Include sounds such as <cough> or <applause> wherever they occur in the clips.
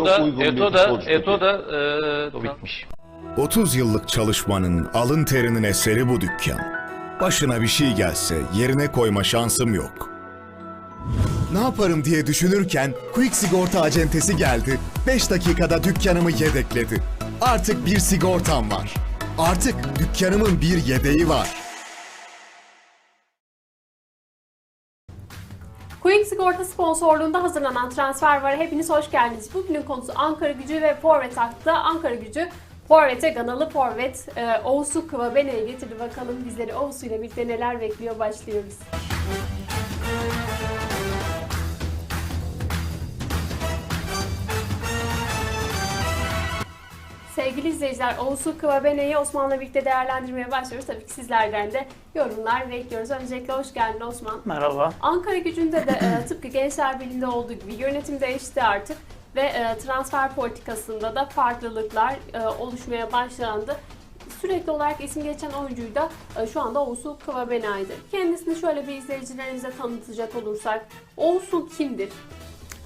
Eto da, Eto da, Eto da e, bitmiş. 30 yıllık çalışmanın, alın terinin eseri bu dükkan. Başına bir şey gelse yerine koyma şansım yok. Ne yaparım diye düşünürken Quick Sigorta acentesi geldi. 5 dakikada dükkanımı yedekledi. Artık bir sigortam var. Artık dükkanımın bir yedeği var. Quick Sigorta sponsorluğunda hazırlanan transfer var. Hepiniz hoş geldiniz. Bugünün konusu Ankara gücü ve Forvet hakkında. Ankara gücü Forvet'e Ganalı Forvet e, Oğuz'u Kıvabene'ye getirdi. Bakalım bizleri Oğuz'u ile birlikte neler bekliyor başlıyoruz. Sevgili izleyiciler, Oğuz'u Kıvabene'yi Osman'la birlikte değerlendirmeye başlıyoruz. Tabii ki sizlerden de yorumlar bekliyoruz. Öncelikle hoş geldin Osman. Merhaba. Ankara gücünde de e, <laughs> tıpkı Gençler Birliği'nde olduğu gibi yönetim değişti artık ve e, transfer politikasında da farklılıklar e, oluşmaya başlandı. Sürekli olarak isim geçen oyuncuyu da e, şu anda Oğuzhan Kıvabenay'dı. Kendisini şöyle bir izleyicilerimize tanıtacak olursak Oğuzhan kimdir?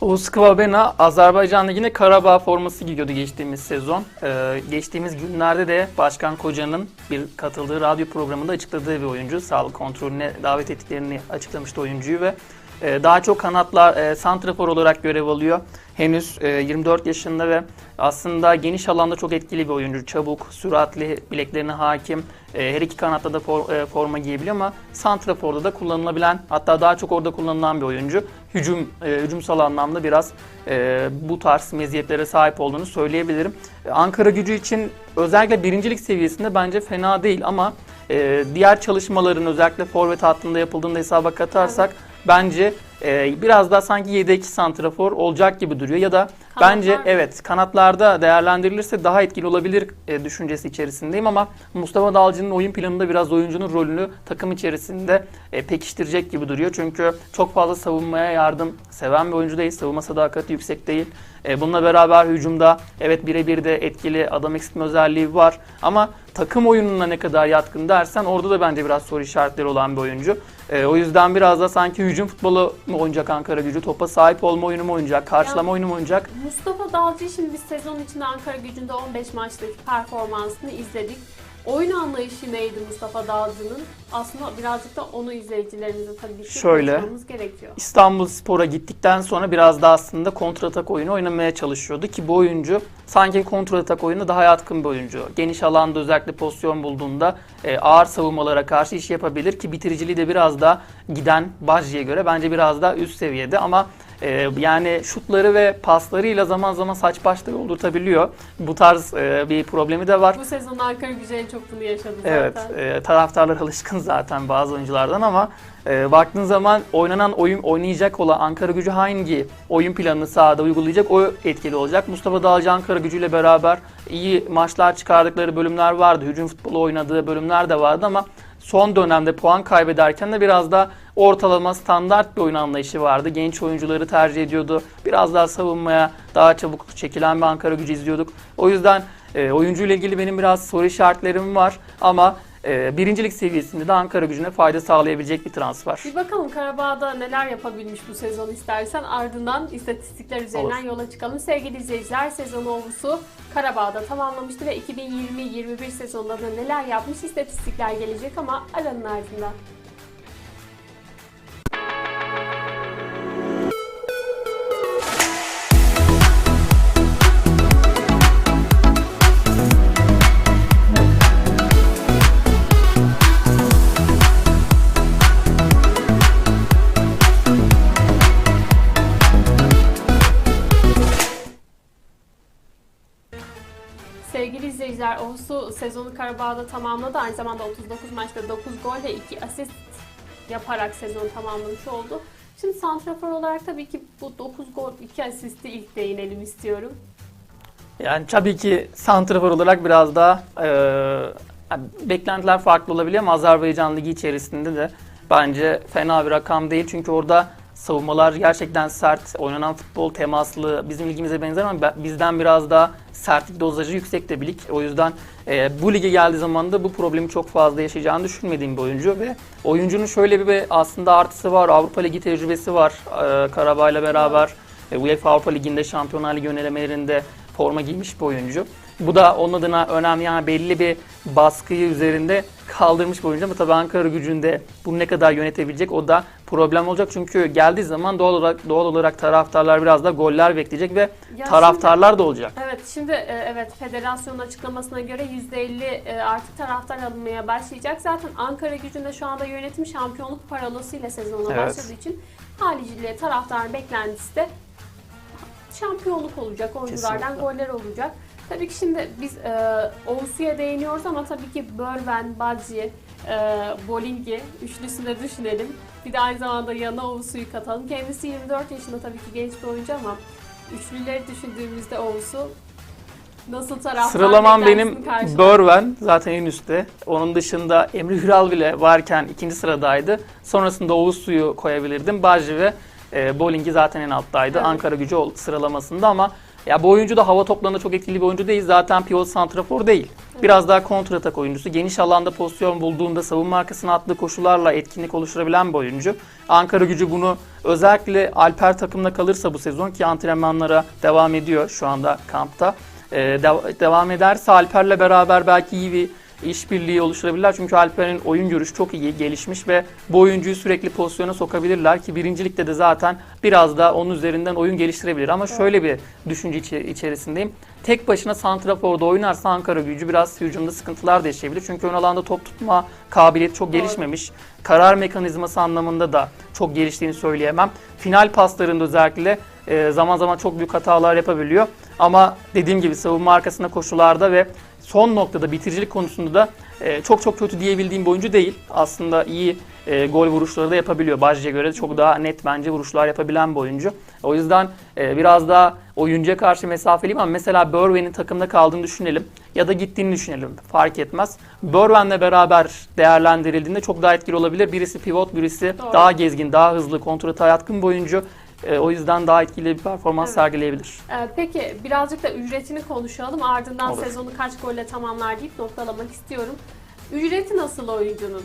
Oğuz Kıvabena Azerbaycan Ligi'nde Karabağ forması giyiyordu geçtiğimiz sezon. Ee, geçtiğimiz günlerde de Başkan Koca'nın bir katıldığı radyo programında açıkladığı bir oyuncu. Sağlık kontrolüne davet ettiklerini açıklamıştı oyuncuyu ve e, daha çok kanatlar e, santrafor olarak görev alıyor. Henüz e, 24 yaşında ve aslında geniş alanda çok etkili bir oyuncu. Çabuk, süratli, bileklerine hakim. E, her iki kanatta da for- e, forma giyebiliyor ama santraforda da kullanılabilen hatta daha çok orada kullanılan bir oyuncu. Hücum e, hücumsal anlamda biraz e, bu tarz meziyetlere sahip olduğunu söyleyebilirim. E, Ankara gücü için özellikle birincilik seviyesinde bence fena değil ama e, diğer çalışmaların özellikle forvet hattında yapıldığında hesaba katarsak bence e, biraz daha sanki yedek santrafor olacak gibi duruyor. Ya da bence mı? evet kanatlarda değerlendirilirse daha etkili olabilir e, düşüncesi içerisindeyim ama Mustafa Dalcı'nın oyun planında biraz oyuncunun rolünü takım içerisinde e, pekiştirecek gibi duruyor. Çünkü çok fazla savunmaya yardım seven bir oyuncu değil. Savunma sadakati yüksek değil. E, bununla beraber hücumda evet birebir de etkili adam eksiltme özelliği var ama takım oyununa ne kadar yatkın dersen orada da bence biraz soru işaretleri olan bir oyuncu. E, o yüzden biraz da sanki hücum futbolu mu oynayacak Ankara gücü? Topa sahip olma oyunu mu oynayacak? Karşılama Ya- oyunu mu oynayacak? Mustafa Dalcı şimdi biz sezon içinde Ankara gücünde 15 maçtaki performansını izledik. Oyun anlayışı neydi Mustafa Dalcı'nın? Aslında birazcık da onu izleyicilerimize tabii ki Şöyle. gerekiyor. İstanbul Spor'a gittikten sonra biraz da aslında kontratak oyunu oynamaya çalışıyordu ki bu oyuncu sanki kontratak oyunu daha yatkın bir oyuncu. Geniş alanda özellikle pozisyon bulduğunda e, ağır savunmalara karşı iş yapabilir ki bitiriciliği de biraz da giden Bajji'ye göre bence biraz daha üst seviyede ama e, yani şutları ve paslarıyla zaman zaman saç başta yoldurtabiliyor. Bu tarz e, bir problemi de var. Bu sezon Ankara gücü en çok bunu yaşadı zaten. Evet, e, taraftarlar alışkın zaten bazı oyunculardan ama e, baktığın zaman oynanan oyun oynayacak olan Ankara Gücü hangi oyun planını sahada uygulayacak o etkili olacak. Mustafa Dağcı Ankara Gücü ile beraber iyi maçlar çıkardıkları bölümler vardı. Hücum futbolu oynadığı bölümler de vardı ama son dönemde puan kaybederken de biraz da ortalama standart bir oyun anlayışı vardı. Genç oyuncuları tercih ediyordu. Biraz daha savunmaya daha çabuk çekilen bir Ankara Gücü izliyorduk. O yüzden e, oyuncu ile ilgili benim biraz soru işaretlerim var ama e, birincilik seviyesinde de Ankara gücüne fayda sağlayabilecek bir transfer. Bir bakalım Karabağ'da neler yapabilmiş bu sezon istersen ardından istatistikler üzerinden Olur. yola çıkalım. Sevgili izleyiciler sezon olgusu Karabağ'da tamamlamıştı ve 2020-21 sezonunda da neler yapmış istatistikler gelecek ama aranın ardından. Sezonu Karabağ'da tamamladı. Aynı zamanda 39 maçta 9 gol ve 2 asist yaparak sezonu tamamlamış oldu. Şimdi santrafor olarak tabii ki bu 9 gol, 2 asisti ilk değinelim istiyorum. Yani tabii ki santrafor olarak biraz daha e, beklentiler farklı olabiliyor ama Azerbaycan Ligi içerisinde de bence fena bir rakam değil. Çünkü orada savunmalar gerçekten sert, oynanan futbol temaslı, bizim ligimize benzer ama bizden biraz daha sertlik dozajı yüksek de bir lig. O yüzden e, bu lige geldiği zaman da bu problemi çok fazla yaşayacağını düşünmediğim bir oyuncu ve oyuncunun şöyle bir aslında artısı var. Avrupa Ligi tecrübesi var e, Karabağ'la beraber. E, UEFA Avrupa Ligi'nde Şampiyonlar Ligi önelemelerinde forma giymiş bir oyuncu. Bu da onun adına önemli yani belli bir baskıyı üzerinde kaldırmış bir oyuncu ama tabii Ankara gücünde bunu ne kadar yönetebilecek o da problem olacak. Çünkü geldiği zaman doğal olarak doğal olarak taraftarlar biraz da goller bekleyecek ve Ya taraftarlar da olacak. Evet şimdi e, evet federasyonun açıklamasına göre %50 e, artık taraftar alınmaya başlayacak. Zaten Ankara gücünde şu anda yönetim şampiyonluk parolasıyla sezona Evet. başladığı için haliyle taraftarın beklentisi de şampiyonluk olacak. Oyunculardan Kesinlikle. goller olacak. Tabii ki şimdi biz e, Oğuz'u'ya değiniyoruz ama tabii ki Börven, Badji, e, Bolingi üçlüsünü de düşünelim. Bir de aynı zamanda yanına Oğuz'u'yu katalım. Kendisi 24 yaşında tabii ki genç bir oyuncu ama üçlüleri düşündüğümüzde Oğuz'u nasıl taraftar Sıralamam benim? Börven zaten en üstte. Onun dışında Emre Hüral bile varken ikinci sıradaydı. Sonrasında Oğuz Su'yu koyabilirdim. Bajri ve e, Bowling'i zaten en alttaydı. Evet. Ankara gücü sıralamasında ama ya bu oyuncu da hava toplarında çok etkili bir oyuncu değil. Zaten pivot santrafor değil. Biraz daha kontratak oyuncusu. Geniş alanda pozisyon bulduğunda savunma arkasına attığı koşularla etkinlik oluşturabilen bir oyuncu. Ankara gücü bunu özellikle Alper takımda kalırsa bu sezon ki antrenmanlara devam ediyor şu anda kampta. Ee, dev- devam ederse Alper'le beraber belki iyi bir işbirliği oluşturabilirler. Çünkü Alper'in oyun görüşü çok iyi gelişmiş ve bu oyuncuyu sürekli pozisyona sokabilirler ki birincilikte de zaten biraz da onun üzerinden oyun geliştirebilir. Ama şöyle bir düşünce içi- içerisindeyim. Tek başına santraforda oynarsa Ankara gücü biraz hücumda sıkıntılar da yaşayabilir. Çünkü ön alanda top tutma kabiliyeti çok gelişmemiş. Karar mekanizması anlamında da çok geliştiğini söyleyemem. Final paslarında özellikle e, zaman zaman çok büyük hatalar yapabiliyor. Ama dediğim gibi savunma arkasında koşularda ve son noktada bitiricilik konusunda da e, çok çok kötü diyebildiğim bir oyuncu değil. Aslında iyi e, gol vuruşları da yapabiliyor. Bajce'ye göre de çok daha net bence vuruşlar yapabilen bir oyuncu. O yüzden e, biraz daha oyuncuya karşı mesafeliyim ama mesela Börven'in takımda kaldığını düşünelim ya da gittiğini düşünelim. Fark etmez. Börven'le beraber değerlendirildiğinde çok daha etkili olabilir. Birisi pivot, birisi Doğru. daha gezgin, daha hızlı, kontrata yatkın bir oyuncu. E, o yüzden daha etkili bir performans Evet. sergileyebilir. Ee, peki birazcık da ücretini konuşalım. Ardından Olur. sezonu kaç golle tamamlar deyip noktalamak istiyorum. Ücreti nasıl oyuncunun?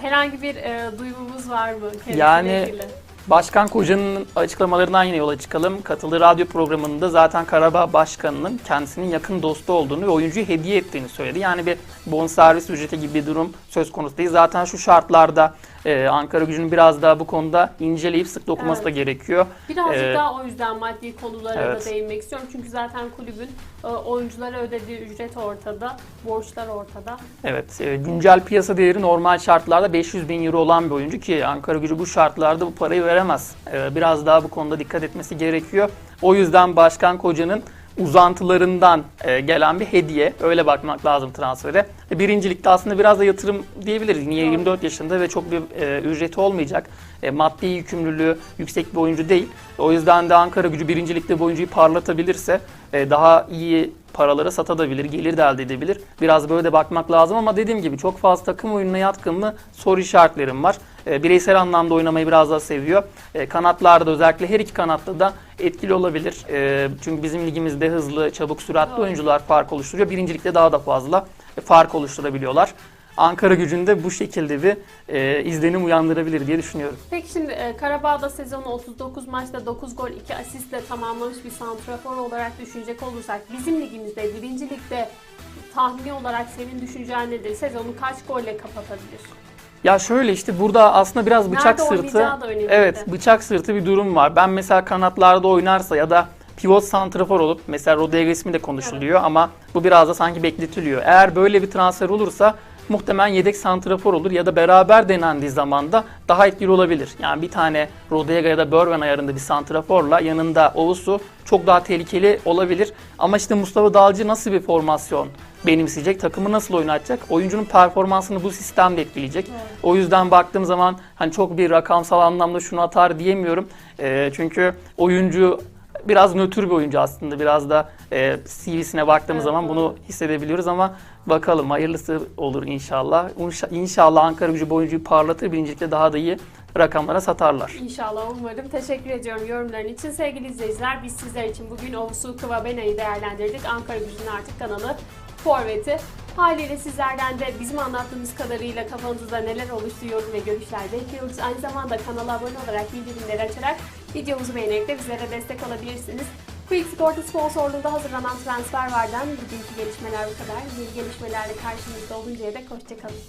Herhangi bir e, duyumumuz var mı? kendisiyle Yani- ilgili? Başkan Koca'nın açıklamalarından yine yola çıkalım. Katıldığı radyo programında zaten Karabağ Başkanı'nın kendisinin yakın dostu olduğunu ve oyuncuyu hediye ettiğini söyledi. Yani bir bonservis ücreti gibi bir durum söz konusu değil. Zaten şu şartlarda e, Ankara gücünün biraz daha bu konuda inceleyip sık dokuması da Evet. gerekiyor. Birazcık Ee, daha o yüzden maddi konulara evet. da değinmek istiyorum. Çünkü zaten kulübün e, oyunculara ödediği ücret ortada, borçlar ortada. Evet, e, güncel piyasa değeri normal şartlarda 500 bin euro olan bir oyuncu ki Ankara gücü bu şartlarda bu parayı veremez. E, Biraz daha bu konuda dikkat etmesi gerekiyor. O yüzden Başkan Koca'nın uzantılarından e, gelen bir hediye. Öyle bakmak lazım transfere. E, Birincilikte aslında biraz da yatırım diyebiliriz. Niye Doğru. 24 yaşında ve çok bir e, ücreti olmayacak. Maddi yükümlülüğü yüksek bir oyuncu değil. O yüzden de Ankara gücü birincilikte bu oyuncuyu parlatabilirse daha iyi paralara satabilir, gelir de elde edebilir. Biraz böyle de bakmak lazım ama dediğim gibi çok fazla takım oyununa yatkın mı soru işaretlerim var. E, bireysel anlamda oynamayı biraz daha seviyor. E, kanatlarda özellikle her iki kanatta da etkili olabilir. E, çünkü bizim ligimizde hızlı, çabuk, süratli Doğru. oyuncular fark oluşturuyor. Birincilikte daha da fazla fark oluşturabiliyorlar. Ankara gücünde bu şekilde bir e, izlenim uyandırabilir diye düşünüyorum. Peki şimdi e, Karabağ'da sezonu 39 maçta 9 gol 2 asistle tamamlamış bir santrafor olarak düşünecek olursak bizim ligimizde, birinci ligde tahmini olarak senin düşüncen nedir? Sezonu kaç golle kapatabilir? Ya şöyle işte burada aslında biraz bıçak Nerede sırtı oynayacağı da önemli. Evet, bıçak sırtı bir durum var. Ben mesela kanatlarda oynarsa ya da pivot santrafor olup mesela Rodriguez ismi de konuşuluyor ama bu biraz da sanki bekletiliyor. Eğer böyle bir transfer olursa muhtemelen yedek santrafor olur ya da beraber denendiği zaman da daha etkili olabilir. Yani bir tane Rodega ya da Börven ayarında bir santraforla yanında Oğuz'u çok daha tehlikeli olabilir. Ama işte Mustafa Dalcı nasıl bir formasyon benimseyecek, takımı nasıl oynatacak? Oyuncunun performansını bu sistem de etkileyecek. O yüzden baktığım zaman hani çok bir rakamsal anlamda şunu atar diyemiyorum. Ee, çünkü oyuncu biraz nötr bir oyuncu aslında. Biraz da e, CV'sine baktığımız Evet, zaman bunu hissedebiliyoruz ama bakalım hayırlısı olur inşallah. İnşa- İnşallah Ankara gücü bu oyuncuyu parlatır. Birincilikte daha da iyi rakamlara satarlar. İnşallah umarım. Teşekkür ediyorum yorumların için. Sevgili izleyiciler biz sizler için bugün Ovusu Kıvabena'yı değerlendirdik. Ankara gücünün artık kanalı Forvet'i Haliyle sizlerden de bizim anlattığımız kadarıyla kafanızda neler oluştu yorum ve görüşler bekliyoruz. Aynı zamanda kanala abone olarak bildirimleri açarak videomuzu beğenerek de bizlere destek olabilirsiniz. Quick Sigorta sponsorluğunda hazırlanan transfer vardan bugünkü gelişmeler bu kadar. Yeni gelişmelerle karşınızda oluncaya dek hoşçakalın.